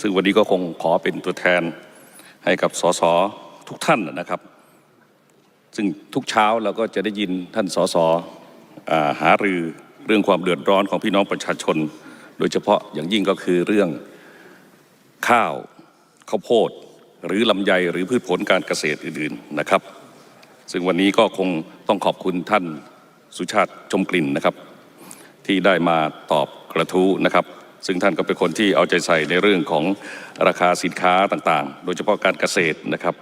ซึ่งวันนี้ก็คงขอเป็นตัวแทนให้กับสสทุกท่านนะครับ ซึ่งทุกเช้าเราก็จะได้ยินท่านสสอหารือเรื่องความเดือดร้อนของพี่น้องประชาชน โดยเฉพาะอย่างยิ่งก็คือเรื่องข้าวข้าวโพด หรือลำไยหรือพืชผลการเกษตรอื่นๆนะครับ ซึ่งวันนี้ก็คงต้องขอบคุณท่านสุชาติชมกลิ่นนะครับ ที่ได้มาตอบกระทู้นะครับ ซึ่งท่านก็เป็นคนที่เอาใจใส่ในเรื่องของราคาสินค้าต่างๆ โดยเฉพาะการเกษตรนะครับ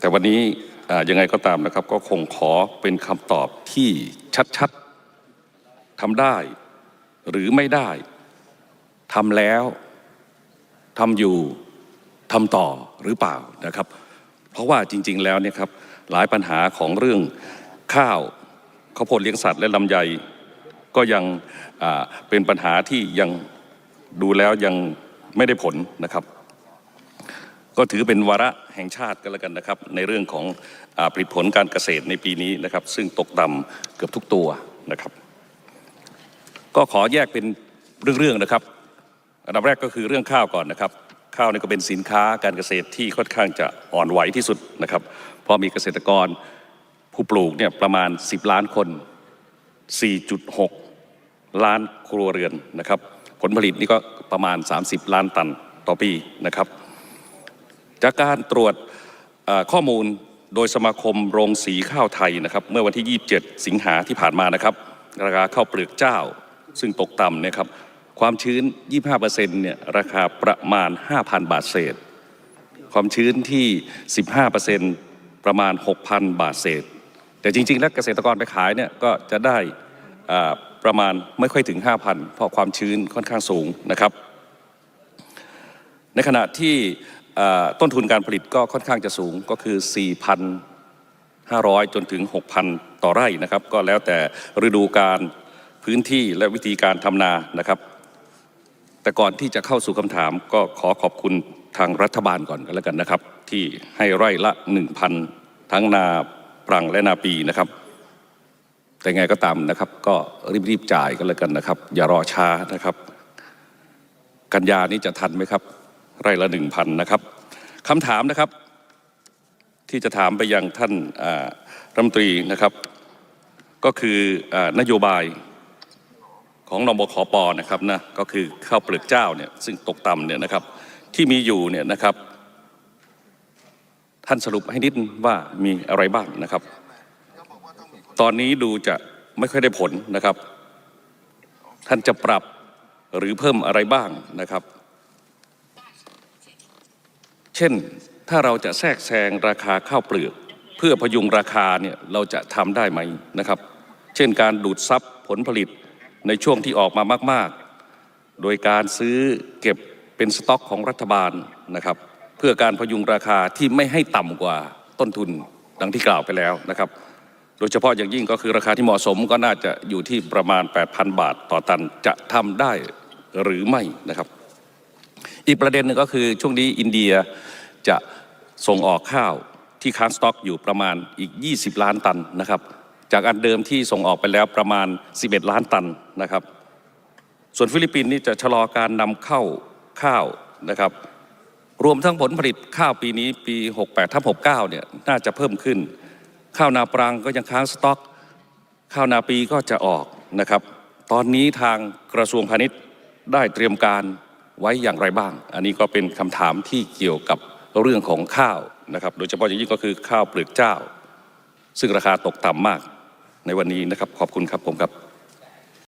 แต่วันนี้ยังไงก็ตามนะครับ ก็คงขอเป็นคำตอบที่ชัดๆทำได้หรือไม่ได้ทำแล้วทำอยู่ทำต่อหรือเปล่านะครับ เพราะว่าจริง ๆ แล้วเนี่ยครับหลายปัญหาของเรื่องข้าวข้าวโพดเลี้ยงสัตว์และลำไย ก็ยังเป็นปัญหาที่ยังดูแล้วยังไม่ได้ผลนะครับ ก็ถือเป็นวาระแห่งชาติกันแล้วกันนะครับ ในเรื่องของอผลิตผลการเกษตรในปีนี้นะครับ ซึ่งตกต่ำเกือบทุกตัวนะครับ ก็ขอแยกเป็นเรื่องๆนะครับ อันดับแรกก็คือเรื่องข้าวก่อนนะครับ ข้าวนี่ก็เป็นสินค้าการเกษตรที่ค่อนข้างจะอ่อนไหวที่สุดนะครับ เพราะมีเกษตรกรผู้ปลูกเนี่ยประมาณ 10 ล้านคน 4.6 ล้านครัวเรือนนะครับ ผลผลิตนี่ก็ประมาณ 30 ล้านตันต่อปีนะครับ จากการตรวจข้อมูลโดยสมาคมโรงสีข้าวไทยนะครับ เมื่อวันที่ 27 สิงหาที่ผ่านมานะครับ ราคาข้าวเปลือกเจ้า ซึ่งตกต่ำนะครับความชื้น 25%เนี่ยราคาประมาณ 5,000 บาทเศษ ความชื้นที่ 15%ประมาณ 6,000 บาทเศษ แต่จริงๆแล้วเกษตรกรไปขายเนี่ยก็จะได้ประมาณไม่ค่อยถึง 5,000 เพราะความชื้นค่อนข้างสูงนะครับ ในขณะที่ต้นทุนการผลิตก็ค่อนข้างจะสูงก็คือ 4,500 จนถึง 6,000 ต่อไร่นะครับ ก็แล้วแต่ฤดูการพื้นที่และวิธีการทำนานะครับ แต่ก่อนที่จะเข้าสู่คำถามก็ขอขอบคุณทางรัฐบาลก่อนกันแล้วกันนะครับ ที่ให้ไร่ละ 1,000 ทั้งนา ปรังและนาปีนะครับ แต่ไงก็ตามนะครับ ก็รีบๆจ่ายกันแล้วกันนะครับ อย่ารอช้านะครับ กันยานี้จะทันไหมครับ ไร่ละหนึ่งพันนะครับคำถามนะครับ ที่จะถามไปยังท่านรัฐมนตรีนะครับ ก็คืออนโยบายของนบขปนะครับนะก็คือข้าวเปลือกเจ้าเนี่ยซึ่งตกต่ำเนี่ยนะครับที่มีอยู่เนี่ยนะครับ ท่านสรุปให้นิดว่ามีอะไรบ้างนะครับ ตอนนี้ดูจะไม่ค่อยได้ผลนะครับ ท่านจะปรับหรือเพิ่มอะไรบ้างนะครับ เช่นถ้าเราจะแทรกแซงราคาข้าวเปลือก เพื่อพยุงราคาเนี่ยเราจะทำได้ไหมนะครับ เช่นการดูดซับผลผลิตในช่วงที่ออกมามาก ๆ โดยการซื้อเก็บเป็นสต็อกของรัฐบาลนะครับ เพื่อการพยุงราคาที่ไม่ให้ต่ำกว่าต้นทุนดังที่กล่าวไปแล้วนะครับ โดยเฉพาะอย่างยิ่งก็คือราคาที่เหมาะสมก็น่าจะอยู่ที่ประมาณ 8,000 บาทต่อตันจะทำได้หรือไม่นะครับ อีกประเด็นหนึ่งก็คือช่วงนี้อินเดียจะส่งออกข้าวที่ค้างสต็อกอยู่ประมาณอีก 20 ล้านตันนะครับ จากอันเดิมที่ส่งออกไปแล้วประมาณ 11 ล้านตันนะครับ ส่วนฟิลิปปินส์นี่จะชะลอการนำเข้าข้าวนะครับ รวมทั้งผลผลิตข้าวปีนี้ปี 68ทับ69 เนี่ยน่าจะเพิ่มขึ้น ข้าวนาปรังก็ยังค้างสต็อก ข้าวนาปีก็จะออกนะครับ ตอนนี้ทางกระทรวงพาณิชย์ได้เตรียมการไว้อย่างไรบ้าง อันนี้ก็เป็นคำถามที่เกี่ยวกับเรื่องของข้าวนะครับ โดยเฉพาะอย่างยิ่งก็คือข้าวเปลือกเจ้า ซึ่งราคาตกต่ำมากในวันนี้นะครับ ขอบคุณครับผมครับ